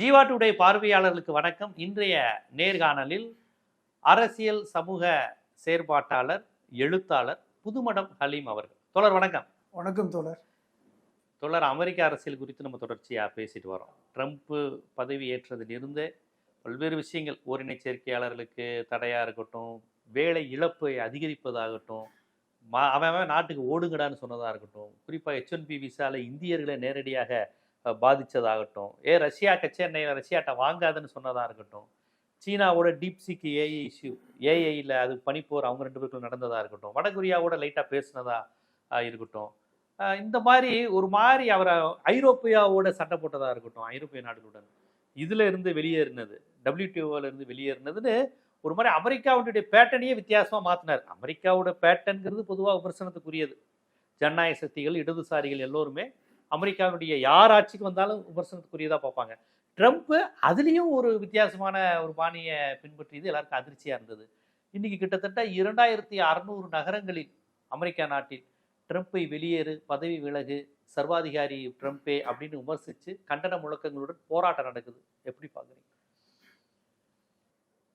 Jeeva today பார்வையாளர்களுக்கு வணக்கம். இன்றைய நேர்காணலில் அரசியல் சமூக செயற்பாட்டாளர் எழுத்தாளர் புதுமடம் ஹலீம் அவர்கள். தொடர் வணக்கம். வணக்கம் தோழர். தொடர் அமெரிக்க அரசியல் குறித்து நம்ம தொடர்ச்சியாக பேசிட்டு வரோம். ட்ரம்ப் பதவி ஏற்றதிலிருந்து பல்வேறு விஷயங்கள் ஓரினை சேர்க்கையாளர்களுக்கு தடையாக இருக்கட்டும் வேலை இழப்பை அதிகரிப்பதாகட்டும் மா அவன் அவன் நாட்டுக்கு ஓடுங்கடான்னு சொன்னதாக இருக்கட்டும் குறிப்பாக ஹெச் ஒன் பி விசாவில் இந்தியர்களை நேரடியாக பாதித்ததாகட்டும் ஏ ரஷ்யா கச்சேன்னை ரஷ்யாட்ட வாங்காதுன்னு சொன்னதாக இருக்கட்டும். சீனாவோட டீப்சிக்கு ஏஐ இஷ்யூ ஏஐயில் அது பனிப்போர் அவங்க ரெண்டு பேருக்கும் நடந்ததாக இருக்கட்டும். வடகொரியாவோட லைட்டாக பேசினதாக இருக்கட்டும். இந்த மாதிரி ஒரு மாதிரி அவரை ஐரோப்பியாவோட சண்டை போட்டதாக இருக்கட்டும் ஐரோப்பிய நாடுகளுடன். இதில் இருந்து வெளியேறினது டபிள்யூடிஓவில் இருந்து வெளியேறினதுன்னு ஒரு மாதிரி அமெரிக்காவுடைய பேட்டனையே வித்தியாசமாக மாற்றினார் அமெரிக்காவோட பேட்டன்கிறது பொதுவாக விமர்சனத்துக்குரியது. ஜனநாயக சக்திகள் இடதுசாரிகள் எல்லோருமே அமெரிக்காவுடைய யார் ஆட்சிக்கு வந்தாலும் விமர்சனத்துக்குரியதாக பார்ப்பாங்க. ட்ரம்ப் அதுலேயும் ஒரு வித்தியாசமான ஒரு பாணியை பின்பற்றியது எல்லாருக்கும் அதிர்ச்சியாக இருந்தது. இன்றைக்கி கிட்டத்தட்ட இரண்டாயிரத்தி அறநூறு நகரங்களில் அமெரிக்கா நாட்டில் ட்ரம்ப்பை வெளியேறு பதவி விலகு சர்வாதிகாரி ட்ரம்ப்பே அப்படின்னு விமர்சித்து கண்டன முழக்கங்களுடன் போராட்டம் நடக்குது. எப்படி பார்க்குறீங்க?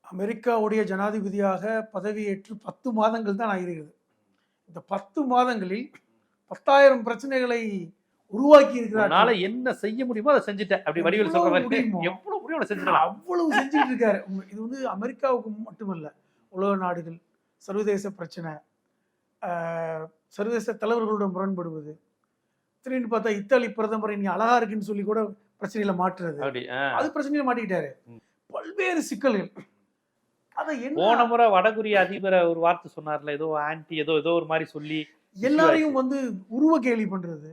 அமெரிக்காவுடைய ஜனாதிபதியாக பதவியேற்று பத்து மாதங்கள் தான் ஆகிறது இந்த பத்து மாதங்களில் பத்தாயிரம் பிரச்சனைகளை உருவாக்கி இருக்கிறார் என்ன செய்ய முடியுமோ அதை செஞ்சுட்டேன். அப்படி வடிவில் சொல்ற மாதிரி? எவ்வளவு முடியும் செஞ்சுக்கலாம் அவ்வளவு செஞ்சுட்டு இருக்காரு இது வந்து அமெரிக்காவுக்கு மட்டுமல்ல உலக நாடுகள் சர்வதேச பிரச்சனை சர்வதேச தலைவர்களோட முரண்படுவது திடீர்னு பார்த்தா இத்தாலி பிரதமரை நீ அழகா இருக்குன்னு சொல்லி கூட பிரச்சனையில மாற்றுறது. அது பிரச்சனையில மாட்டிக்கிட்டாரு. பல்வேறு சிக்கல்கள். அதை போன முறை வடகொரிய அதிபரை ஒரு வார்த்தை சொன்னார்ல ஏதோ ஆன்டி ஏதோ ஏதோ ஒரு மாதிரி சொல்லி எல்லாரையும் வந்து உருவ கேலி பண்றது.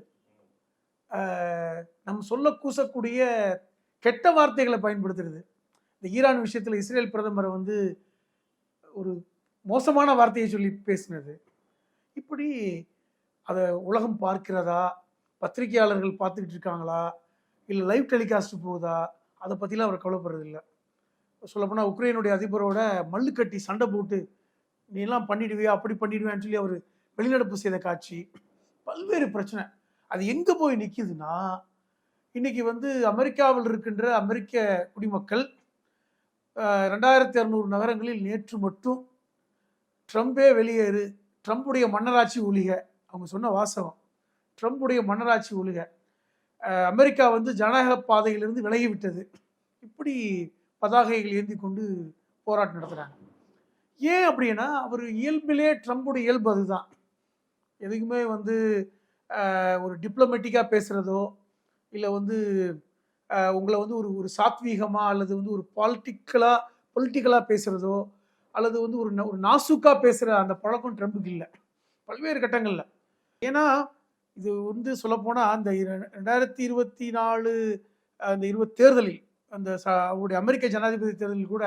நம்ம சொல்ல கூசக்கூடிய கெட்ட வார்த்தைகளை பயன்படுத்துறது. இந்த ஈரான் விஷயத்தில் இஸ்ரேல் பிரதமரை வந்து ஒரு மோசமான வார்த்தையை சொல்லி பேசினது. இப்படி அதை உலகம் பார்க்கிறதா? பத்திரிகையாளர்கள் பார்த்துக்கிட்டு இருக்காங்களா? இல்லை லைவ் டெலிகாஸ்ட் போகுதா? அதை பற்றிலாம் அவர் கவலைப்படுறது இல்லை சொல்லப்போனால் உக்ரைனுடைய அதிபரோட மல்லு கட்டி சண்டை போட்டு நீ எல்லாம் பண்ணிடுவியா? அப்படி பண்ணிடுவேன்னு சொல்லி அவர் வெளிநடப்பு செய்த காட்சி. பல்வேறு பிரச்சனை. அது எங்கே போய் நிற்கிதுன்னா இன்னைக்கு வந்து அமெரிக்காவில் இருக்கின்ற அமெரிக்க குடிமக்கள் ரெண்டாயிரத்தி இரநூறு நகரங்களில் நேற்று மட்டும் ட்ரம்பே வெளியேறு ட்ரம்புடைய மன்னராட்சி ஒழிக அவங்க சொன்ன வாசகம் ட்ரம்புடைய மன்னராட்சி ஒழிக அமெரிக்கா வந்து ஜனநாயக பாதையிலிருந்து விலகி விட்டது இப்படி பதாகைகள் ஏந்தி கொண்டு போராட்டம் நடத்துகிறாங்க ஏன் அப்படின்னா அவர் இயல்பிலே ட்ரம்புடைய இயல்பு அதுதான். எதுக்குமே வந்து ஒரு டிப்ளமேட்டிக்காக பேசுகிறதோ இல்லை வந்து உங்களை வந்து ஒரு ஒரு சாத்வீகமாக அல்லது வந்து ஒரு பாலிட்டிக்கலாக பொலிட்டிக்கலாக பேசுகிறதோ அல்லது வந்து ஒரு ந- ஒரு நாசுக்காக பேசுகிற அந்த பழக்கம் ட்ரம்புக்கு இல்லை. பல்வேறு கட்டங்களில். ஏன்னா இது வந்து சொல்லப்போனால் அந்த ரெண்டாயிரத்தி இருபத்தி நாலு அந்த இருபது தேர்தலில் அந்த ச- அவருடைய அமெரிக்க ஜனாதிபதி தேர்தலில் கூட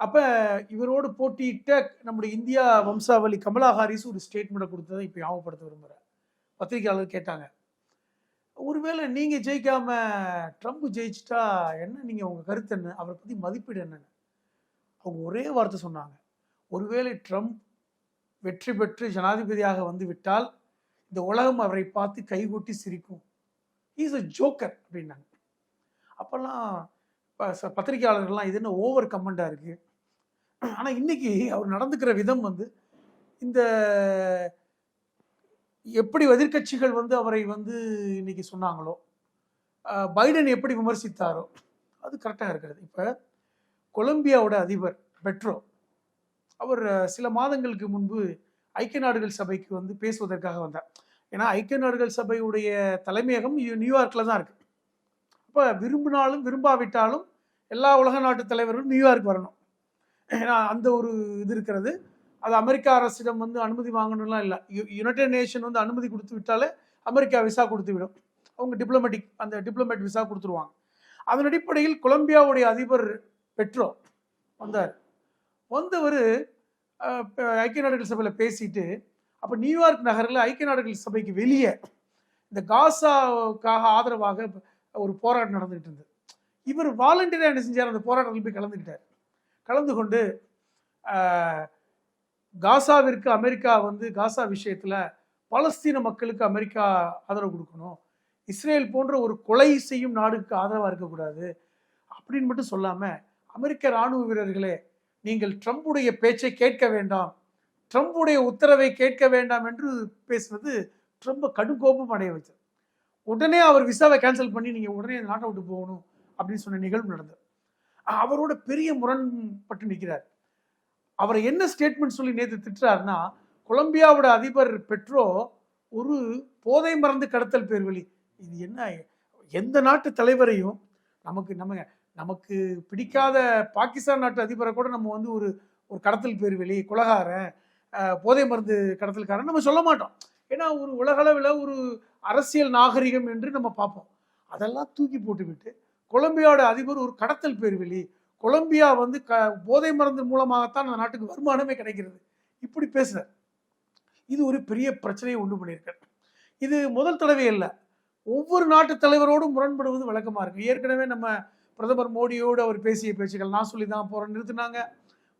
அப்போ இவரோடு போட்டியிட்ட நம்முடைய இந்தியா வம்சாவளி கமலா ஹாரிஸ் ஒரு ஸ்டேட்மெண்ட்டை கொடுத்ததை இப்போ ஞாபகப்படுத்த விரும்புகிறேன் பத்திரிகையாளர் கேட்டாங்க. ஒருவேளை நீங்கள் ஜெயிக்காம ட்ரம்ப் ஜெயிச்சிட்டா என்ன நீங்கள் உங்கள் கருத்து என்ன? அவரை பற்றி மதிப்பீடு என்னன்னு? அவங்க ஒரே வார்த்தை சொன்னாங்க. ஒருவேளை ட்ரம்ப் வெற்றி பெற்று ஜனாதிபதியாக வந்து விட்டால் இந்த உலகம் அவரை பார்த்து கைகொட்டி சிரிக்கும். இஸ் அ ஜோக்கர் அப்படின்னாங்க. அப்போல்லாம் ப- ச- பத்திரிகையாளர்கள்லாம் இது என்ன ஓவர் கமெண்டாக இருக்குது ஆனால் இன்றைக்கி அவர் நடந்துக்கிற விதம் வந்து இந்த எப்படி எதிர்க்கட்சிகள் வந்து அவரை வந்து இன்னைக்கு சொன்னாங்களோ பைடன் எப்படி விமர்சித்தாரோ அது கரெக்டாக இருக்கிறது. இப்போ கொலம்பியாவோட அதிபர் பெட்ரோ அவர் சில மாதங்களுக்கு முன்பு ஐக்கிய நாடுகள் சபைக்கு வந்து பேசுவதற்காக வந்தார். ஏன்னா ஐக்கிய நாடுகள் சபையுடைய தலைமையகம் நியூயார்க்கில் தான் இருக்கு. அப்போ விரும்பினாலும் விரும்பாவிட்டாலும் எல்லா உலக நாட்டு தலைவர்களும் நியூயார்க் வரணும். ஏன்னா அந்த ஒரு இது இருக்கிறது. அது அமெரிக்கா அரசிடம் வந்து அனுமதி வாங்கணும்லாம் இல்லை. யுனைடெட் நேஷன் வந்து அனுமதி கொடுத்து விட்டாலே அமெரிக்கா விசா கொடுத்து விடும் அவங்க டிப்ளமேட்டிக் அந்த டிப்ளமேட் விசா கொடுத்துருவாங்க. அதன் அடிப்படையில் கொலம்பியாவுடைய அதிபர் பெட்ரோ வந்தார். வந்தவர் ஐக்கிய நாடுகள் சபையில் பேசிட்டு அப்போ நியூயார்க் நகரில் ஐக்கிய நாடுகள் சபைக்கு வெளியே இந்த காசாவுக்காக ஆதரவாக ஒரு போராட்டம் நடந்துகிட்டு இருந்தது. இவர் வாலண்டியராக என்ன செஞ்சார்? அந்த போராட்டத்தில் போய் கலந்துக்கிட்டார் கலந்து கொண்டு காசாவிற்கு அமெரிக்கா வந்து காசா விஷயத்தில் பலஸ்தீன மக்களுக்கு அமெரிக்கா ஆதரவு கொடுக்கணும். இஸ்ரேல் போன்ற ஒரு கொலை செய்யும் நாடுக்கு ஆதரவாக இருக்கக்கூடாது அப்படின்னு மட்டும் சொல்லாமல் அமெரிக்க ராணுவ வீரர்களே நீங்கள் ட்ரம்புடைய பேச்சை கேட்க வேண்டாம். ட்ரம்புடைய உத்தரவை கேட்க வேண்டாம் என்று பேசுனது ட்ரம்ப கடும் கோபம் அடைய வச்சது உடனே அவர் விசாவை கேன்சல் பண்ணி நீங்கள் உடனே நாட்டை விட்டு போகணும் அப்படின்னு சொன்ன நிகழ்வு நடந்தது. அவரோட பெரிய முரண்பட்டு நிற்கிறார் அவரை என்ன ஸ்டேட்மெண்ட் சொல்லி நேற்று திட்டுறாருன்னா கொலம்பியாவோட அதிபர் பெட்ரோ ஒரு போதை மறந்து கடத்தல் பேர்வழி. இது என்ன எந்த நாட்டு தலைவரையும் நமக்கு நம்ம நமக்கு பிடிக்காத பாகிஸ்தான் நாட்டு அதிபரை கூட நம்ம வந்து ஒரு ஒரு கடத்தல் பேர்வெளி குலகாரன் போதை மருந்து கடத்தல்காரன் நம்ம சொல்ல மாட்டோம். ஏன்னா ஒரு உலகளவில் ஒரு அரசியல் நாகரிகம் என்று நம்ம பார்ப்போம். அதெல்லாம் தூக்கி போட்டுவிட்டு கொலம்பியாவோட அதிபர் ஒரு கடத்தல் பேர்வெளி கொலம்பியா வந்து க போதை மருந்து மூலமாகத்தான் அந்த நாட்டுக்கு வருமானமே கிடைக்கிறது. இப்படி பேசுறார் இது ஒரு பெரிய பிரச்சனையை உண்டு பண்ணியிருக்கார் இது முதல் தடவை இல்லை ஒவ்வொரு நாட்டு தலைவரோடும் முரண்படுவது வழக்கமாக இருக்குது ஏற்கனவே நம்ம பிரதமர் மோடியோடு அவர் பேசிய பேச்சுகள் நான் சொல்லி தான் போகிற நிறுத்தினாங்க.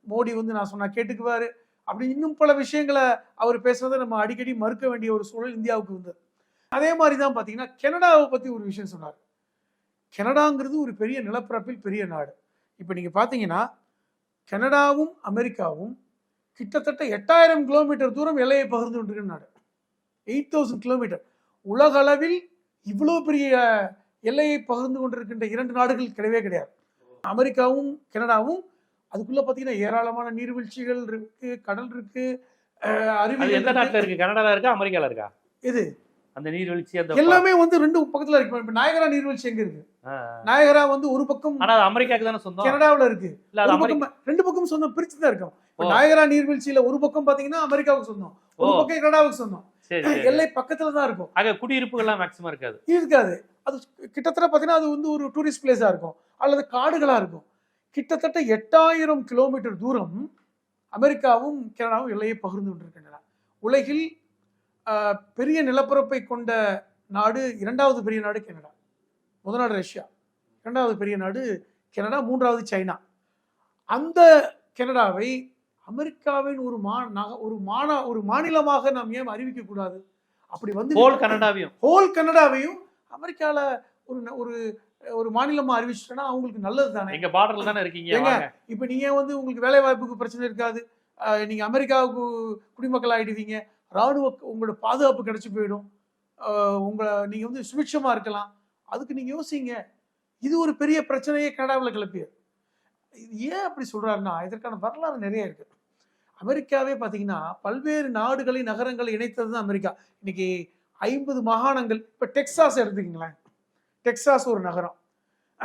மோடி வந்து நான் சொன்னால் கேட்டுக்குவார். அப்படி இன்னும் பல விஷயங்களை அவர் பேசுறதை நம்ம அடிக்கடி மறுக்க வேண்டிய ஒரு சூழல் இந்தியாவுக்கு வந்தது. அதே மாதிரி தான் பார்த்தீங்கன்னா கனடாவை பற்றி ஒரு விஷயம் சொன்னார். கனடாங்கிறது ஒரு பெரிய நிலப்பரப்பில் பெரிய நாடு. இப்போ நீங்க பார்த்தீங்கன்னா கனடாவும் அமெரிக்காவும் கிட்டத்தட்ட எட்டாயிரம் கிலோமீட்டர் தூரம் எல்லையை பகிர்ந்து கொண்டிருக்கிற நாடு எயிட் தௌசண்ட் கிலோமீட்டர். உலக அளவில் இவ்வளோ பெரிய எல்லையை பகிர்ந்து கொண்டிருக்கின்ற இரண்டு நாடுகள் கிடையவே கிடையாது. அமெரிக்காவும் கனடாவும் அதுக்குள்ள பார்த்தீங்கன்னா ஏராளமான நீர்வீழ்ச்சிகள் இருக்கு கடல் இருக்கு அஹ், அது அருவிகள் எந்த இருக்கு. நாட்டுல இருக்கு? கனடால இருக்கா? அமெரிக்கால இருக்கா? எது? அந்த நீர்வீழ்ச்சி அந்த எல்லாமே வந்து ரெண்டு பக்கத்துல இருக்கு. இப்ப நாயகரா நீர்வீழ்ச்சி எங்க இருக்கு. நாயகரா வந்து ஒரு பக்கம் ஆனா அமெரிக்காக்கு தானே சொந்தம்? கனடாவுல இருக்கு. ஒரு பக்கம் ரெண்டு பக்கம் சொந்தம் பிரிச்சு தான் இருக்கும். நாயகரா நீர்வீழ்ச்சியில ஒரு பக்கம் பாத்தீங்கன்னா அமெரிக்காவுக்கு சொந்தம். ஒரு. பக்கம் கனடாவுக்கு சொந்தம். எல்லை பக்கத்துல தான் இருக்கும். ஆக குடியிருப்புகள்லாம் மேக்சிமம் இருக்காது. இருக்காது. அது கிட்டத்தட்ட பாத்தீங்கன்னா அது வந்து ஒரு டூரிஸ்ட் பிளேஸா இருக்கும். அல்லது காடுகளா இருக்கும். கிட்டத்தட்ட எட்டாயிரம் கிலோமீட்டர் தூரம் அமெரிக்காவும் கனடாவும் எல்லையை பகிர்ந்து கொண்டிருக்கின்றன. உலகில் பெரிய நிலப்பரப்பை கொண்ட நாடு இரண்டாவது பெரிய நாடு கனடா. முதல் நாடு ரஷ்யா. இரண்டாவது பெரிய நாடு கனடா மூன்றாவது சைனா. அந்த கனடாவை அமெரிக்காவின் ஒரு மா ஒரு மாந ஒரு மாநிலமாக நாம் ஏன் அறிவிக்க கூடாது? அப்படி வந்து ஹோல் கனடாவையும். ஹோல் கனடாவையும் அமெரிக்கால ஒரு ஒரு ஒரு மாநிலமா அறிவிச்சிட்டோன்னா அவங்களுக்கு நல்லது தானே? எங்க பார்டர்ல தானே இருக்கீங்க? ஏங்க, இப்போ நீங்க வந்து உங்களுக்கு வேலை வாய்ப்புக்கு பிரச்சனை இருக்காது? நீங்க அமெரிக்காவுக்கு குடிமக்கள் ஆயிடுவீங்க ராணுவ உங்களோட பாதுகாப்பு கிடைச்சு போயிடும். உங்களை நீங்க வந்து சுபிட்சமா இருக்கலாம். அதுக்கு நீங்க யோசிங்க. இது ஒரு பெரிய பிரச்சனையே கனடாவில் கிளப்பியது. இது ஏன் அப்படி சொல்றாருன்னா இதற்கான வரலாறு நிறைய இருக்கு. அமெரிக்காவே பார்த்தீங்கன்னா பல்வேறு நாடுகளை நகரங்களை இணைத்தது தான் அமெரிக்கா. இன்னைக்கு ஐம்பது மாகாணங்கள் இப்போ டெக்சாஸ் எடுத்துக்கிங்களேன். டெக்சாஸ் ஒரு நகரம்.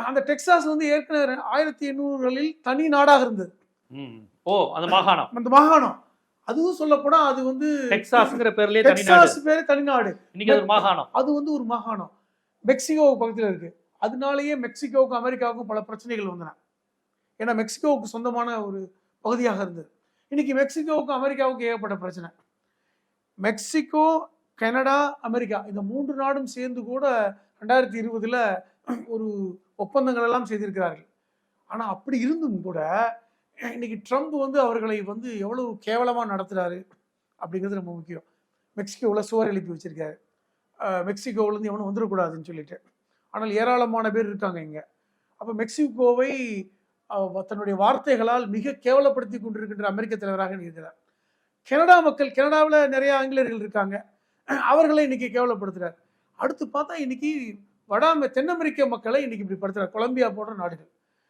அந்த டெக்சாஸ் வந்து ஏற்கனவே ஆயிரத்தி எண்ணூறுகளில் தனி நாடாக இருந்தது. ஓ அந்த மாகாணம். அந்த மாகாணம். அதுவும் சொல்ல போனா அது வந்து டெக்சாஸ்ங்கிற பேர்லயே டெக்சாஸ் பேரு தனிநாடு இன்னைக்கு அது ஒரு மாகாணம். அது வந்து ஒரு மாகாணம். மெக்சிகோவுக்கு பக்கத்துல இருக்கு. அதனாலேயே மெக்சிகோவுக்கும் அமெரிக்காவுக்கும் பல பிரச்சனைகள் வந்தன. ஏன்னா மெக்சிகோவுக்கு சொந்தமான ஒரு பகுதியாக இருந்தது. இன்னைக்கு மெக்சிகோவுக்கும் அமெரிக்காவுக்கும் ஏகப்பட்ட பிரச்சனை. மெக்சிகோ கனடா அமெரிக்கா இந்த மூன்று நாடும் சேர்ந்து கூட ரெண்டாயிரத்தி இருபதுல ஒரு ஒப்பந்தங்கள் எல்லாம் செய்திருக்கிறார்கள். ஆனா அப்படி இருந்தும் கூட இன்னைக்கு ட்ரம்ப் வந்து அவர்களை வந்து எவ்வளவு கேவலமாக நடத்துகிறாரு அப்படிங்கிறது ரொம்ப முக்கியம். மெக்சிகோவில் சுவர் எழுப்பி வச்சுருக்காரு. மெக்சிகோவிலேருந்து எவனும் வந்துடக்கூடாதுன்னு சொல்லிட்டு. ஆனால் ஏராளமான பேர் இருக்காங்க இங்கே. அப்போ மெக்சிகோவை தன்னுடைய வார்த்தைகளால் மிக கேவலப்படுத்தி கொண்டிருக்கின்ற அமெரிக்க தலைவராக இருக்கிறார். கனடா மக்கள் கனடாவில் நிறைய ஆங்கிலேயர்கள் இருக்காங்க. அவர்களை இன்னைக்கு கேவலப்படுத்துகிறார் அடுத்து பார்த்தா இன்னைக்கு வட தென் அமெரிக்க மக்களை இன்னைக்கு இப்படி படுத்துகிறார் கொலம்பியா போன்ற நாடுகள்.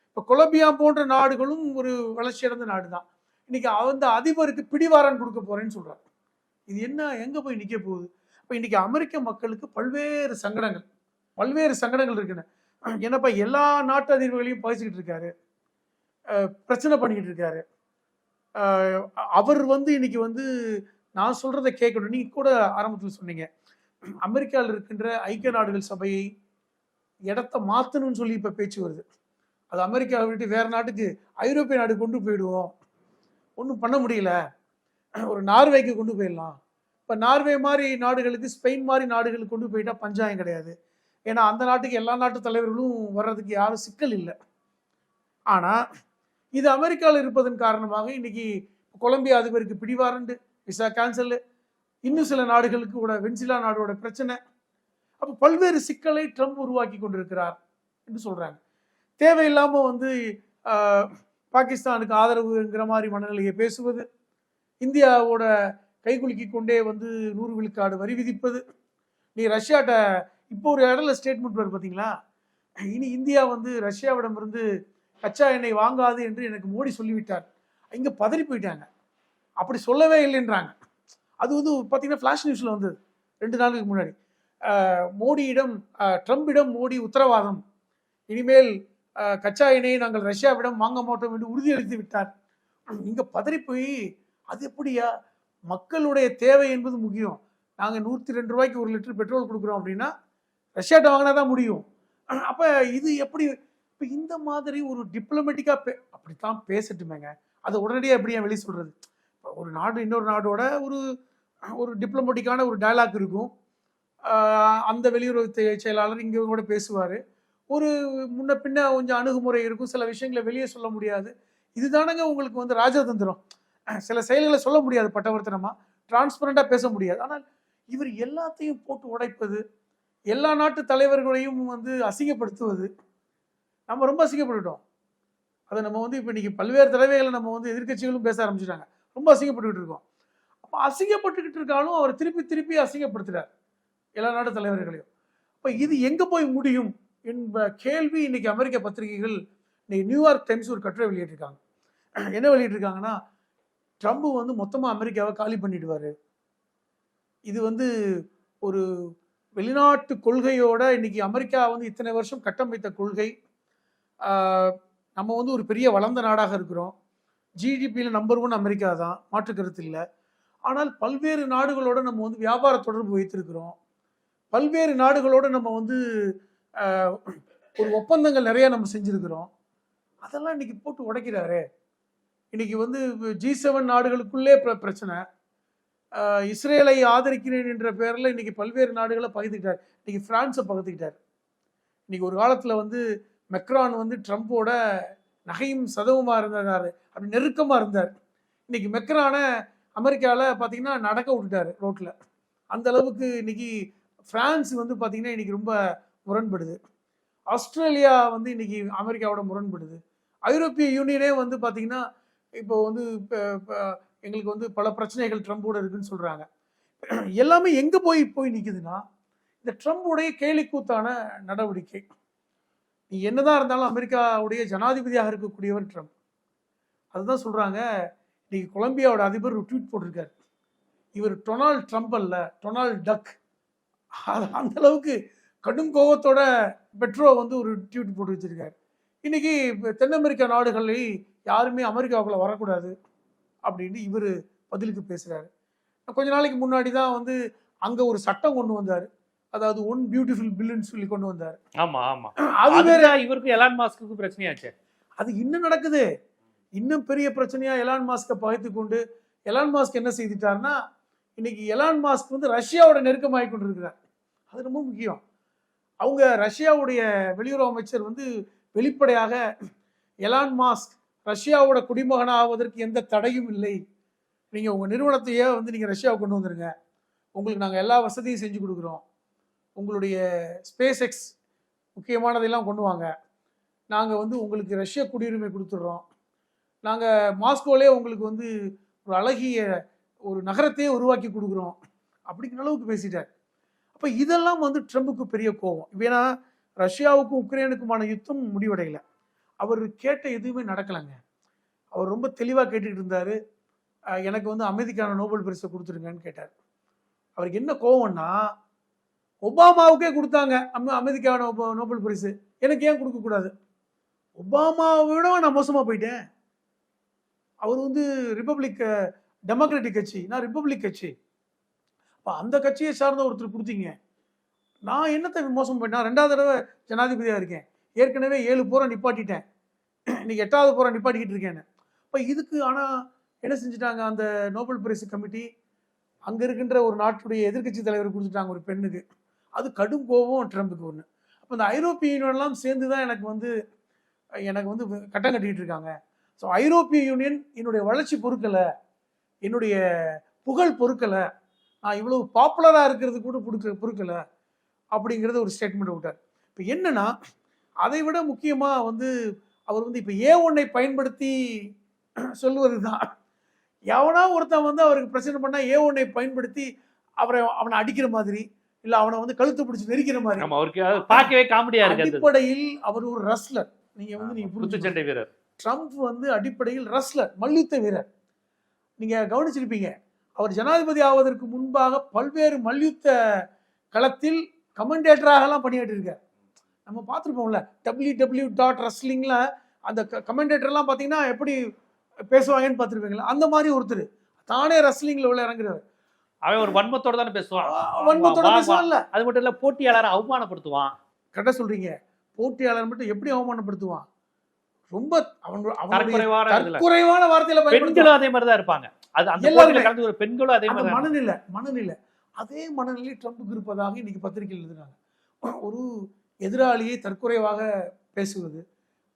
இப்போ கொலம்பியா போன்ற நாடுகளும் ஒரு வளர்ச்சியடைந்த நாடு தான் இன்னைக்கு அந்த அதிபருக்கு பிடிவாரன் கொடுக்க போறேன்னு சொல்றாரு. இது என்ன? எங்க போய் நிக்க போகுது? இப்போ இன்னைக்கு அமெரிக்க மக்களுக்கு பல்வேறு சங்கடங்கள் பல்வேறு சங்கடங்கள் இருக்குன்னு. என்னப்பா எல்லா நாட்டு அதிபர்களையும் பகிச்சுக்கிட்டு இருக்காரு. பிரச்சனை பண்ணிக்கிட்டு இருக்காரு. அவர் வந்து இன்னைக்கு வந்து நான் சொல்றதை கேட்கணும். நீங்க கூட ஆரம்பத்தில் சொன்னீங்க. அமெரிக்காவில் இருக்கின்ற ஐக்கிய நாடுகள் சபையை இடத்த மாத்தணும்னு சொல்லி இப்ப பேச்சு வருது. அது அமெரிக்காவை விட்டு வேறு நாட்டுக்கு ஐரோப்பிய நாடு கொண்டு போயிடுவோம். ஒன்றும் பண்ண முடியல. ஒரு நார்வேக்கு கொண்டு போயிடலாம். இப்போ நார்வே மாதிரி நாடுகளுக்கு ஸ்பெயின் மாதிரி நாடுகளுக்கு கொண்டு போயிட்டால் பஞ்சாயம் கிடையாது. ஏன்னா அந்த நாட்டுக்கு எல்லா நாட்டு தலைவர்களும் வர்றதுக்கு யாரும் சிக்கல் இல்லை. ஆனால் இது அமெரிக்காவில் இருப்பதன் காரணமாக இன்னைக்கு கொலம்பியா அதிபருக்கு பிடிவாரண்டு விசா கேன்சல் இன்னும் சில நாடுகளுக்கு கூட வென்சிலா நாடோட பிரச்சனை. அப்போ பல்வேறு சிக்கலை ட்ரம்ப் உருவாக்கி கொண்டிருக்கிறார் என்று சொல்கிறாங்க தேவையில்லாமல் வந்து பாகிஸ்தானுக்கு ஆதரவுங்கிற மாதிரி மனநிலையை பேசுவது இந்தியாவோட கைகுலுக்கி கொண்டே வந்து நூறு விழுக்காடு வரி விதிப்பது. நீ ரஷ்யாட்ட இப்போ ஒரு இடத்துல ஸ்டேட்மெண்ட் வருது பார்த்தீங்களா இனி இந்தியா வந்து ரஷ்யாவிடமிருந்து கச்சா எண்ணெய் வாங்காது என்று எனக்கு மோடி சொல்லிவிட்டார். இங்கே பதறி போயிட்டாங்க. அப்படி சொல்லவே இல்லைன்றாங்க. அது வந்து பார்த்தீங்கன்னா ஃப்ளாஷ் நியூஸில் வந்தது. ரெண்டு நாளுக்கு முன்னாடி. மோடியிடம் ட்ரம்பிடம் மோடி உத்தரவாதம். இனிமேல் கச்சா எண்ணெயை நாங்கள் ரஷ்யாவிடம் வாங்க மாட்டோம் என்று உறுதியளித்து விட்டார். இங்கே பதறி போய் அது எப்படியா? மக்களுடைய தேவை என்பது முக்கியம். நாங்கள் நூற்றி ரெண்டு ரூபாய்க்கு ஒரு லிட்டர் பெட்ரோல் கொடுக்குறோம் அப்படின்னா ரஷ்யாட்ட வாங்கினா தான் முடியும். அப்போ இது எப்படி இப்போ இந்த மாதிரி ஒரு டிப்ளமேட்டிக்காக பே அப்படித்தான் பேசட்டுமேங்க. அதை உடனடியாக எப்படி என் வெளியே சொல்கிறது ஒரு நாடு இன்னொரு நாடோட ஒரு ஒரு டிப்ளமேட்டிக்கான ஒரு டயலாக் இருக்கும். அந்த வெளியுறவு செயலாளர் இங்கே கூட பேசுவார். ஒரு முன்ன பின்ன கொஞ்சம் அணுகுமுறை இருக்கும். சில விஷயங்களை வெளியே சொல்ல முடியாது. இதுதானங்க உங்களுக்கு வந்து ராஜதந்திரம். சில செயல்களை சொல்ல முடியாது பட்டவர்த்தனமாக டிரான்ஸ்பரண்டாக பேச முடியாது. ஆனால் இவர் எல்லாத்தையும் போட்டு உடைப்பது எல்லா நாட்டு தலைவர்களையும் வந்து அசிங்கப்படுத்துவது நம்ம ரொம்ப அசிங்கப்பட்டுட்டோம். அதை நம்ம வந்து இப்போ இன்றைக்கி பல்வேறு தலைவைகளை நம்ம வந்து எதிர்க்கட்சிகளும் பேச ஆரம்பிச்சிட்டாங்க. ரொம்ப அசிங்கப்பட்டுக்கிட்டு இருக்கோம். அப்போ அசிங்கப்பட்டுக்கிட்டு இருக்காலும் அவர் திருப்பி திருப்பி அசிங்கப்படுத்துகிறார் எல்லா நாட்டு தலைவர்களையும். அப்போ இது எங்கே போய் முடியும்? என்ப கேள்வி இன்னைக்கு அமெரிக்க பத்திரிகைகள் இன்னைக்கு நியூயார்க் டைம்ஸ் ஒரு கட்டுரை வெளியிட்டிருக்காங்க. என்ன வெளியிட்டிருக்காங்கன்னா ட்ரம்ப் வந்து மொத்தமாக அமெரிக்காவை காலி பண்ணிடுவார். இது வந்து ஒரு வெளிநாட்டு கொள்கையோட இன்னைக்கு அமெரிக்கா வந்து இத்தனை வருஷம் கட்டமைத்த கொள்கை. நம்ம வந்து ஒரு பெரிய வளர்ந்த நாடாக இருக்கிறோம். ஜிடிபியில் நம்பர் ஒன் அமெரிக்கா தான் மாற்று கருத்து இல்லை. ஆனால் பல்வேறு நாடுகளோட நம்ம வந்து வியாபார தொடர்பு வைத்திருக்கிறோம். பல்வேறு நாடுகளோட நம்ம வந்து ஒரு ஒப்பந்தங்கள் நிறைய நம்ம செஞ்சிருக்கிறோம். அதெல்லாம் இன்னைக்கு போட்டு உடைக்கிறாரு. இன்னைக்கு வந்து ஜி செவன் நாடுகளுக்குள்ளே பிர- பிரச்சனை. இஸ்ரேலை ஆதரிக்கிறேன் என்ற பேரில் இன்னைக்கு பல்வேறு நாடுகளை பகிர்ந்துக்கிட்டார். இன்னைக்கு பிரான்ஸை பகிர்ந்துக்கிட்டார். இன்னைக்கு ஒரு காலத்தில் வந்து மெக்ரான் வந்து ட்ரம்ப்போட நகையும் சதவுமாக இருந்தார் அப்படி நெருக்கமாக இருந்தார். இன்னைக்கு மெக்ரானை அமெரிக்காவில் பார்த்தீங்கன்னா நடக்க விட்டுட்டார் ரோட்டில் அந்த அளவுக்கு இன்னைக்கு ஃப்ரான்ஸ் வந்து பார்த்தீங்கன்னா இன்னைக்கு ரொம்ப முரண்படுது. ஆஸ்திரேலியா வந்து இன்னைக்கு அமெரிக்காவோட முரண்படுது. ஐரோப்பிய யூனியனே வந்து பார்த்தீங்கன்னா இப்போ வந்து எங்களுக்கு வந்து பல பிரச்சனைகள் ட்ரம்போட இருக்குன்னு சொல்கிறாங்க எல்லாமே எங்கே போய் போய் நிற்குதுன்னா இந்த ட்ரம்ப்புடைய கேலிக்கூத்தான நடவடிக்கை. நீ என்னதான் இருந்தாலும் அமெரிக்காவுடைய ஜனாதிபதியாக இருக்கக்கூடியவர் ட்ரம்ப். அதுதான் சொல்கிறாங்க இன்னைக்கு கொலம்பியாவோட அதிபர் ஒரு ட்வீட் போட்டிருக்காரு. இவர் டொனால்ட் ட்ரம்ப் அல்ல டொனால்ட் டக். அது- அந்த அளவுக்கு கடும் கோபத்தோட பெட்ரோ வந்து ஒரு ட்வீட் போட்டு வச்சிருக்காரு. இன்னைக்கு இப்ப தென் அமெரிக்கா நாடுகளில் யாருமே அமெரிக்காவுக்குள்ள வரக்கூடாது அப்படின்னு இவர் பதிலுக்கு பேசுறாரு. கொஞ்ச நாளைக்கு முன்னாடி தான் வந்து அங்க ஒரு சட்டம் கொண்டு வந்தார். அதாவது ஒன் பியூட்டிஃபுல் பில்லுன்னு சொல்லி கொண்டு வந்தார். ஆமா ஆமா. அது வேற அதுதான் இவருக்கும் எலான் மாஸ்க்கு பிரச்சனையாச்சு. அது இன்னும் நடக்குது. இன்னும் பெரிய பிரச்சனையா எலான் மாஸ்கை பகைத்து கொண்டு எலான் மாஸ்க் என்ன செய்துட்டாருன்னா இன்னைக்கு எலான் மாஸ்க் வந்து ரஷ்யாவோட நெருக்கமாகி கொண்டிருக்கிறார். அது ரொம்ப முக்கியம். அவங்க ரஷ்யாவுடைய வெளியுறவு அமைச்சர் வந்து வெளிப்படையாக எலான் மாஸ்க் ரஷ்யாவோட குடிமகன் ஆவதற்கு எந்த தடையும் இல்லை. நீங்கள் உங்கள் நிறுவனத்தையே வந்து நீங்கள் ரஷ்யாவுக்கு கொண்டு வந்துருங்க. உங்களுக்கு நாங்கள் எல்லா வசதியும் செஞ்சு கொடுக்குறோம். உங்களுடைய ஸ்பேஸ் எக்ஸ் முக்கியமானதெல்லாம் கொண்டு வாங்க. நாங்கள் வந்து உங்களுக்கு ரஷ்ய குடியுரிமை கொடுத்துட்றோம். நாங்கள் மாஸ்கோலே உங்களுக்கு வந்து ஒரு அழகிய ஒரு நகரத்தையே உருவாக்கி கொடுக்குறோம். அப்படிங்கிற அளவுக்கு பேசிட்டார். அப்போ இதெல்லாம் வந்து ட்ரம்புக்கு பெரிய கோபம். ஏன்னா ரஷ்யாவுக்கும் உக்ரைனுக்குமான யுத்தம் முடிவடையல. அவர் கேட்ட எதுவுமே நடக்கலைங்க. அவர் ரொம்ப தெளிவாக கேட்டுக்கிட்டு இருந்தார். எனக்கு வந்து அமைதிக்கான நோபல் பரிசை கொடுத்துருங்கன்னு கேட்டார். அவருக்கு என்ன கோவம்னா ஒபாமாவுக்கே கொடுத்தாங்க. அமெ அமைதிக்கான நோபல் பரிசு. எனக்கு ஏன் கொடுக்கக்கூடாது ஒபாமாவை விட நான் மோசமாக போயிட்டேன். அவர் வந்து ரிப்பப்ளிக் டெமோக்ராட்டிக் கட்சி. நான் ரிப்பப்ளிக் கட்சி. இப்போ அந்த கட்சியை சார்ந்த ஒருத்தர் கொடுத்தீங்க. நான் என்னத்தை மோசம் பண்ணேன் ரெண்டாவது தடவை ஜனாதிபதியாக இருக்கேன். ஏற்கனவே ஏழு போகிற நிப்பாட்டிட்டேன். இன்னைக்கு எட்டாவது போகிற நிப்பாட்டிக்கிட்டு இருக்கேன்னு. இப்போ இதுக்கு ஆனால் என்ன செஞ்சுட்டாங்க அந்த நோபல் பரிசு கமிட்டி? அங்கே இருக்கின்ற ஒரு நாட்டுடைய எதிர்க்கட்சி தலைவர் கொடுத்துட்டாங்க ஒரு பெண்ணுக்கு. அது கடும் கோபம் ட்ரம்புக்கு ஒன்று அப்போ இந்த ஐரோப்பிய யூனியன்லாம் சேர்ந்து தான் எனக்கு வந்து எனக்கு வந்து கட்டம் கட்டிக்கிட்டு இருக்காங்க. ஸோ ஐரோப்பிய யூனியன் என்னுடைய வளர்ச்சி பொருட்களை என்னுடைய புகழ் பொருட்களை இவ்வளவு பாப்புலராக இருக்கிறது கூட பொறுக்க பொறுக்கலை அப்படிங்கிறத ஒரு ஸ்டேட்மெண்ட் விட்டார். இப்போ என்னன்னா அதை விட முக்கியமா வந்து அவர் வந்து இப்ப ஏ ஒன்னை பயன்படுத்தி சொல்லுவது தான் எவனா ஒருத்தன் வந்து அவருக்கு பிரச்சனை பண்ணா ஏ ஒன்னை பயன்படுத்தி அவரை அவனை அடிக்கிற மாதிரி இல்ல அவனை வந்து கழுத்து பிடிச்சி நெரிக்கிற மாதிரி. அவருக்கு பார்க்கவே காமெடியா இருக்கு அடிப்படையில் அவர் ஒரு ரஸ்லர் நீங்க வந்து நீங்க புரிஞ்சுக்கணும். குத்துச்சண்டை வீரர். ட்ரம்ப் வந்து அடிப்படையில் ரஸ்லர் மல்யுத்த வீரர். நீங்க கவனிச்சிருப்பீங்க அவர் ஜனாதிபதி ஆவதற்கு முன்பாக பல்வேறு மல்யுத்த களத்தில் கமெண்டேட்டராகலாம் பணியாற்றிருக்கார் நம்ம பார்த்துருப்போம்ல டபிள்யூ டபிள்யூ டாட் ரஸ்லிங்ல அந்த கமெண்டேட்டர்லாம் பார்த்தீங்கன்னா எப்படி பேசுவாங்கன்னு பார்த்துருப்பீங்களா? அந்த மாதிரி ஒருத்தர். தானே ரஸ்லிங்ல உள்ள இறங்குறவர். அவன் ஒரு வன்மத்தோட தானே பேசுவான் வன்மத்தோட. பேசுவான்ல. அது மட்டும் இல்ல போட்டியாளரை அவமானப்படுத்துவான். கரெக்டாக சொல்றீங்க. போட்டியாளர் மட்டும் எப்படி அவமானப்படுத்துவான்? ரொம்ப தற்குறைவான வார்த்தையில பெண்களும் அதே மாதிரி தான் இருப்பாங்க. அது அந்த பெண்களும் அதே மாதிரி மனநிலை மனநிலை. அதே மனநிலை ட்ரம்புக்கு இருப்பதாக இன்னைக்கு பத்திரிகையில் எழுதுறாங்க. ஒரு எதிராளியை தற்குறைவாக பேசுவது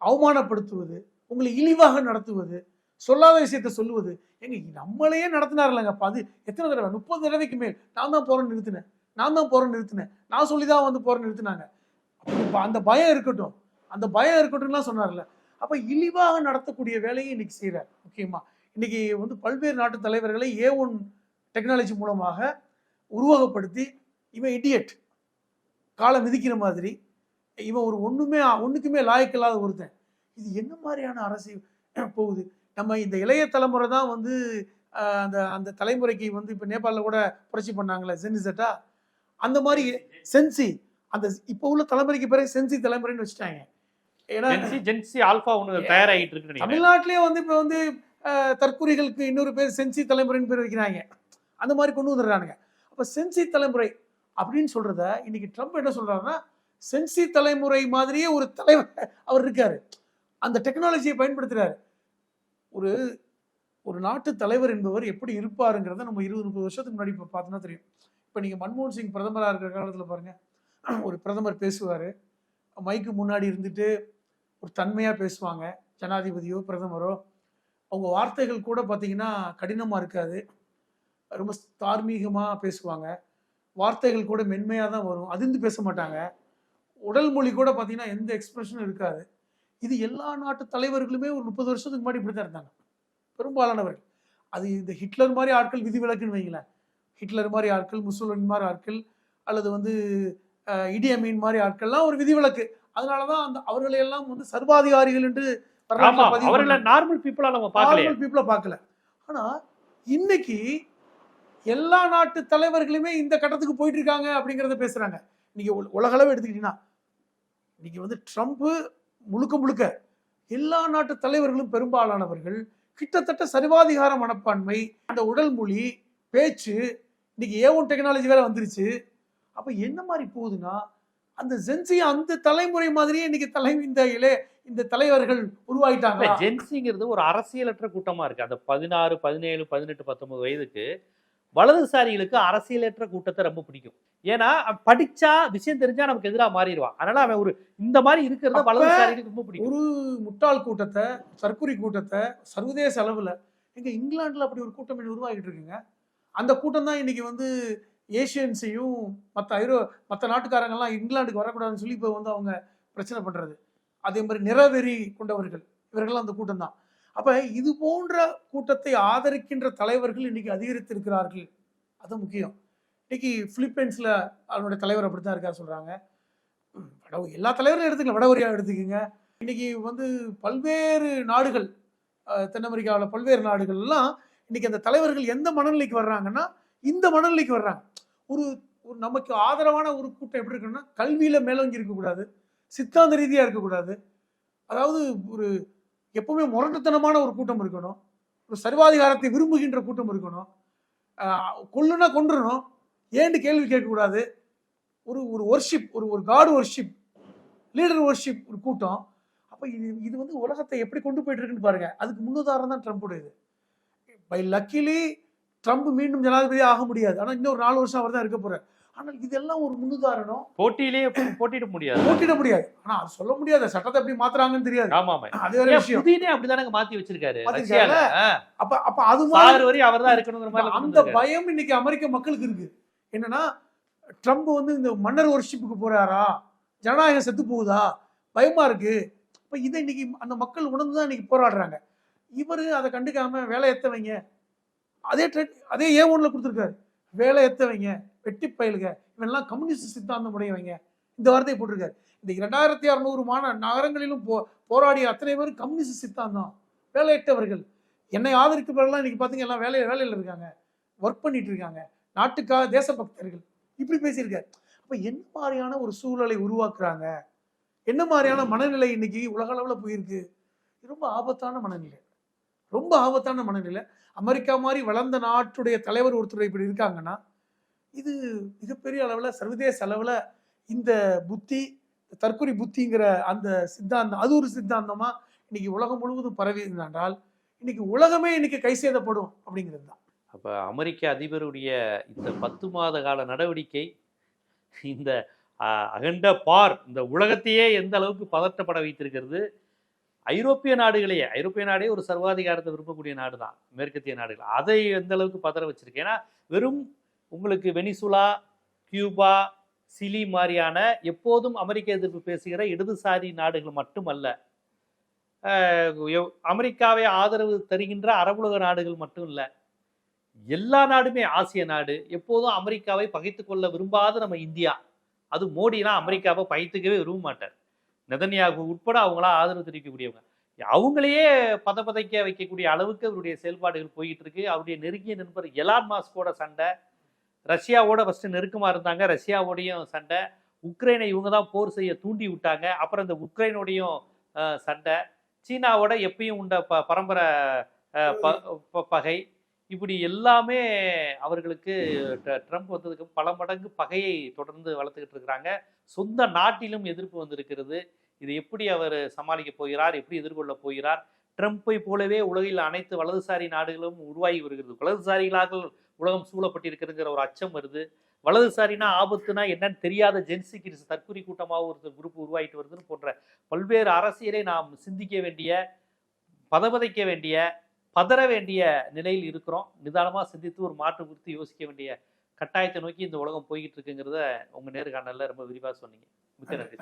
அவமானப்படுத்துவது உங்களை இழிவாக நடத்துவது சொல்லாத விஷயத்த சொல்லுவது. எங்க நம்மளையே நடத்தினார்லங்க அப்ப அது எத்தனை தடவை? முப்பது தடவைக்கு மேல். நான் தான் போறேன் நிறுத்தினேன். நான் தான் போறேன் நிறுத்தினேன். நான் சொல்லி தான் வந்து போறேன் நிறுத்தினாங்க. அந்த பயம் இருக்கட்டும். அந்த பயம் இருக்கட்டும்லாம் சொன்னார்ல. அப்போ இழிவாக நடத்தக்கூடிய வேலையை இன்னைக்கு செய்கிறார் முக்கியமாக இன்னைக்கு வந்து பல்வேறு நாட்டு தலைவர்களை ஏ ஒன் டெக்னாலஜி மூலமாக உருவகப்படுத்தி இவன் இடியட் காலை மிதிக்கிற மாதிரி. இவன் ஒரு ஒன்றுமே ஒன்றுக்குமே லாயக்கில்லாத ஒருத்தன். இது என்ன மாதிரியான அரசு போகுது? நம்ம இந்த இளைய தலைமுறை தான் வந்து அந்த அந்த தலைமுறைக்கு வந்து இப்போ நேபாளில் கூட புரட்சி பண்ணாங்களே சென்சிசட்டா அந்த மாதிரி சென்சி அந்த இப்போ உள்ள தலைமுறைக்கு பிறகு சென்சி தலைமுறைன்னு வச்சுட்டாங்க. ஜென்சி ஜென்சி ஆல்பா ஒண்ணு தயாராகிட்டு இருக்குன்னு நினைக்கிறேன். தமிழ்நாட்டிலேயே வந்து இப்போ வந்து அஹ், தற்குறிகளுக்கு இன்னொரு பேர் சென்சி தலைமுறைன்னு பேர் வைக்கிறாங்க. அந்த மாதிரி கொண்டு வந்துடுறானுங்க. அப்போ சென்சி தலைமுறை அப்படின்னு சொல்றத இன்னைக்கு ட்ரம்ப் என்ன சொல்றாருன்னா சென்சி தலைமுறை மாதிரியே ஒரு தலைவர் அவர் இருக்காரு. அந்த டெக்னாலஜியை பயன்படுத்துறாரு. ஒரு ஒரு நாட்டு தலைவர் என்பவர் எப்படி இருப்பாருங்கிறத நம்ம இருபது முப்பது வருஷத்துக்கு முன்னாடி இப்போ பார்த்தோன்னா தெரியும். இப்போ நீங்கள் மன்மோகன் சிங் பிரதமராக இருக்கிற காலத்தில் பாருங்க. ஒரு பிரதமர் பேசுவார். மைக்கு முன்னாடி இருந்துட்டு ஒரு தன்மையாக பேசுவாங்க. ஜனாதிபதியோ பிரதமரோ. அவங்க வார்த்தைகள் கூட பார்த்தீங்கன்னா கடினமாக இருக்காது. ரொம்ப தார்மீகமாக பேசுவாங்க. வார்த்தைகள் கூட மென்மையாக தான் வரும். அதிர்ந்து பேச மாட்டாங்க. உடல் மொழி கூட பார்த்தீங்கன்னா எந்த எக்ஸ்பிரஷனும் இருக்காது. இது எல்லா நாட்டு தலைவர்களுமே ஒரு முப்பது வருஷத்துக்கு முன்னாடி இப்படி தான் இருந்தாங்க. பெரும்பாலானவர்கள். அது இந்த ஹிட்லர் மாதிரி ஆட்கள் விதிவிலக்குன்னு வைங்களேன். ஹிட்லர் மாதிரி ஆட்கள் முசோலின் மாதிரி ஆட்கள் அல்லது வந்து இடி அமீன் மாதிரி ஆட்கள்லாம் ஒரு விதிவிலக்கு. அதனால தான் அந்த அவர்களை எல்லாம் வந்து சர்வாதிகாரிகள் என்று அவர்களை. நார்மல் பீப்புளா நம்ம நார்மல் பீப்புளை பார்க்கல. ஆனா இன்னைக்கு எல்லா நாட்டு தலைவர்களுமே இந்த கட்டத்துக்கு போயிட்டு இருக்காங்க அப்படிங்கறத பேசுறாங்க. நீங்க உல- உலகளவு எடுத்துக்கிட்டீங்கன்னா இன்னைக்கு வந்து ட்ரம்ப் முழுக்க முழுக்க எல்லா நாட்டு தலைவர்களும் பெரும்பாலானவர்கள் கிட்டத்தட்ட சர்வாதிகார மனப்பான்மை அந்த உடல் மொழி பேச்சு இன்னைக்கு ஏ ஒன் டெக்னாலஜி வேற வந்துருச்சு. அப்ப என்ன மாதிரி போகுதுன்னா அந்த ஜென்சி அந்த தலைமுறை மாதிரியே இன்னைக்கு தலை இந்த இளைய இந்த தலைவர்கள் உருவாயிட்டாங்க ஜென்சிங்கிறது ஒரு அரசியலற்ற கூட்டமா இருக்கு. அந்த பதினாறு பதினேழு பதினெட்டு பத்தொன்பது வயதுக்கு வலதுசாரிகளுக்கு அரசியலற்ற கூட்டத்தை ரொம்ப பிடிக்கும். ஏன்னா படிச்சா விஷயம் தெரிஞ்சா நமக்கு எதிரா மாறிடுவான். அதனால அவன் ஒரு இந்த மாதிரி இருக்கிறத வலதுசாரிகளுக்கு ரொம்ப பிடிக்கும். ஒரு முட்டாள் கூட்டத்தை தற்குறி கூட்டத்தை சர்வதேச அளவில் எங்க இங்கிலாந்துல அப்படி ஒரு கூட்டம் உருவாகிட்டு இருக்குங்க. அந்த கூட்டம் தான் இன்னைக்கு வந்து ஏஷியன்ஸையும் மற்ற ஐரோ மற்ற நாட்டுக்காரங்கெல்லாம் இங்கிலாந்துக்கு வரக்கூடாதுன்னு சொல்லி இப்போ வந்து அவங்க பிரச்சனை பண்ணுறது அதே மாதிரி நிறவெறி கொண்டவர்கள் இவர்கள்லாம் அந்த கூட்டம் தான். அப்போ இது போன்ற கூட்டத்தை ஆதரிக்கின்ற தலைவர்கள் இன்றைக்கி அதிகரித்திருக்கிறார்கள். அது முக்கியம். இன்றைக்கி ஃபிலிப்பைன்ஸில் அவனுடைய தலைவர் அப்படி தான் இருக்கார் சொல்கிறாங்க வட எல்லா தலைவரும் எடுத்துக்கலாம் வடகொரியா எடுத்துக்கோங்க. இன்றைக்கி வந்து பல்வேறு நாடுகள் தென் அமெரிக்காவில் பல்வேறு நாடுகள் எல்லாம் அந்த தலைவர்கள் எந்த மனநிலைக்கு வர்றாங்கன்னா இந்த மனநிலைக்கு வர்றாங்க. ஒரு ஒரு நமக்கு ஆதரவான ஒரு கூட்டம் எப்படி இருக்குன்னா கல்வியில் மேலோங்கி இருக்கக்கூடாது சித்தாந்த ரீதியாக இருக்கக்கூடாது. அதாவது ஒரு எப்பவுமே முரட்டுத்தனமான ஒரு கூட்டம் இருக்கணும். ஒரு சர்வாதிகாரத்தை விரும்புகின்ற கூட்டம் இருக்கணும். அஹ், கொல்லுனா ஏன்னு கேள்வி கேட்கக்கூடாது. ஒரு ஒரு ஒர்ஷிப் ஒரு ஒரு காடு ஒர்ஷிப் லீடர் ஒர்ஷிப் ஒரு கூட்டம். அப்போ இது இது வந்து உலகத்தை எப்படி கொண்டு போயிட்டு இருக்குன்னு பாருங்க. அதுக்கு முன்னுதாரணம் தான் ட்ரம்ப் இது பை லக்கிலி ட்ரம்ப் மீண்டும் ஜனாதிபதி ஆக முடியாது. ஆனால் இன்னொரு நாலு வருஷம் அவர் தான் இருக்க போறார். ஆனால் இதெல்லாம் ஒரு முன்னுதாரணம். போட்டியிலேயே போட்டியிட முடியாது. போட்டிட முடியாது. ஆனா அது சொல்ல முடியாது. சட்டத்தை எப்படி மாத்துறாங்கன்னு தெரியாது. ஆமா ஆமா. அது வேற விஷயம். புதினே அப்படிதானங்க மாத்தி வச்சிருக்காரு. அப்ப அப்ப அது மாதிரி வரை அவர் தான் இருக்கணுங்கிற அந்த. பயம் இன்னைக்கு அமெரிக்க மக்களுக்கு இருக்கு. என்னன்னா ட்ரம்ப் வந்து இந்த மன்னர் ஒர்ஷிப்புக்கு போறாரா? ஜனநாயகம் செத்து போகுதா? பயமா இருக்கு. இப்போ இதை இன்னைக்கு அந்த மக்கள் உணர்ந்து தான் இன்னைக்கு போராடுறாங்க. இவர் அதை கண்டுக்காம வேலை ஏத்த வைங்க அதே ட்ரெட் அதே ஏ ஒன்ல கொடுத்துருக்காரு. வேலை ஏத்த வெட்டி பயிலுங்க இவெல்லாம் கம்யூனிஸ்ட் சித்தாந்தம் உடையவங்க. இந்த வார்த்தையை போட்டிருக்காரு. இந்த இரண்டாயிரத்தி அறுநூறு மாந நகரங்களிலும் போ போராடிய அத்தனை பேரும் கம்யூனிஸ்ட் சித்தாந்தம். வேலையற்றவர்கள். என்னை ஆதரிக்கிறவர்கள்லாம் இன்னைக்கு பார்த்தீங்க எல்லாம் வேலையில் வேலையில் இருக்காங்க. ஒர்க் பண்ணிட்டு இருக்காங்க. நாட்டுக்காக தேசபக்தர்கள். இப்படி பேசியிருக்காரு. அப்போ என்ன மாதிரியான ஒரு சூழலை உருவாக்குறாங்க? என்ன மாதிரியான மனநிலை இன்னைக்கு உலக அளவில் போயிருக்கு? ரொம்ப ஆபத்தான மனநிலை. ரொம்ப ஆபத்தான மனநிலை. அமெரிக்கா மாதிரி வளர்ந்த நாட்டுடைய தலைவர் ஒருத்தர் இப்படி இருக்காங்கன்னா இது மிகப்பெரிய அளவில் சர்வதேச அளவில் இந்த புத்தி தற்கொலை புத்திங்கிற அந்த சித்தாந்தம் அது ஒரு சித்தாந்தமாக இன்னைக்கு உலகம் முழுவதும் பரவி இருந்தால் இன்னைக்கு உலகமே இன்னைக்கு கை சேதப்படும் அப்படிங்கிறது தான். அப்போ அமெரிக்க அதிபருடைய இந்த பத்து மாத கால நடவடிக்கை இந்த அகண்ட பார் இந்த உலகத்தையே எந்த அளவுக்கு பதட்டப்பட வைத்திருக்கிறது ஐரோப்பிய நாடுகளையே ஐரோப்பிய நாடே ஒரு சர்வாதிகாரத்தை விரும்பக்கூடிய நாடு தான் மேற்கத்திய நாடுகள். அதை எந்த அளவுக்கு பதற வச்சிருக்கு? ஏன்னா வெறும் உங்களுக்கு வெனிசுலா கியூபா சிலி மாதிரியான எப்போதும் அமெரிக்க எதிர்ப்பு பேசுகிற இடதுசாரி நாடுகள் மட்டுமல்ல அமெரிக்காவை ஆதரவு தருகின்ற அரபுலக நாடுகள் மட்டும் இல்லை எல்லா நாடுமே ஆசிய நாடு எப்போதும் அமெரிக்காவை பகைத்து கொள்ள விரும்பாத நம்ம இந்தியா. அது மோடிலாம் அமெரிக்காவை பகைத்துக்கவே விரும்ப மாட்டார் நெதன்யாகு உட்பட அவங்களாம் ஆதரவு தெரிவிக்கக்கூடியவங்க. அவங்களையே பத பதைக்க வைக்கக்கூடிய அளவுக்கு அவருடைய செயல்பாடுகள் போயிட்டு இருக்கு அவருடைய நெருங்கிய நண்பர் எலான் மாஸ்கோட சண்டை ரஷ்யாவோட ஃபர்ஸ்ட் நெருக்கமா இருந்தாங்க ரஷ்யாவோடையும் சண்டை உக்ரைனை இவங்க தான் போர் செய்ய தூண்டி விட்டாங்க. அப்புறம் இந்த உக்ரைனோடையும் சண்டை சீனாவோட எப்பயும் உண்ட ப பரம்பரை ப- ப- பகை. இப்படி எல்லாமே அவர்களுக்கு ட்ரம்ப் வந்ததுக்கு பல மடங்கு பகையை தொடர்ந்து வளர்த்துக்கிட்டு இருக்கிறாங்க. சொந்த நாட்டிலும் எதிர்ப்பு வந்திருக்கிறது. இது எப்படி அவர் சமாளிக்க போகிறார்? எப்படி எதிர்கொள்ள போகிறார்? ட்ரம்ப்பை போலவே உலகில் அனைத்து வலதுசாரி நாடுகளும் உருவாகி வருகிறது. வலதுசாரிகளாக உலகம் சூழப்பட்டிருக்கிறதுங்கிற ஒரு அச்சம் வருது. வலதுசாரினா ஆபத்துனா என்னன்னு தெரியாத ஜென்சி கிரிஸ் தற்கொலை கூட்டமாக ஒரு குரூப் உருவாகிட்டு வருதுன்னு போன்ற பல்வேறு அரசியலை நாம் சிந்திக்க வேண்டிய பதபதைக்க வேண்டிய பதற வேண்டிய நிலையில் இருக்கிறோம். நிதானமாக சிந்தித்து ஒரு மாற்று குறித்து யோசிக்க வேண்டிய கட்டாயத்தை நோக்கி இந்த உலகம் போய்கிட்டு இருக்குங்கிறத உங்க நேர்காணல்ல ரொம்ப விரிவாக சொன்னீங்க. மிக்க நன்றி.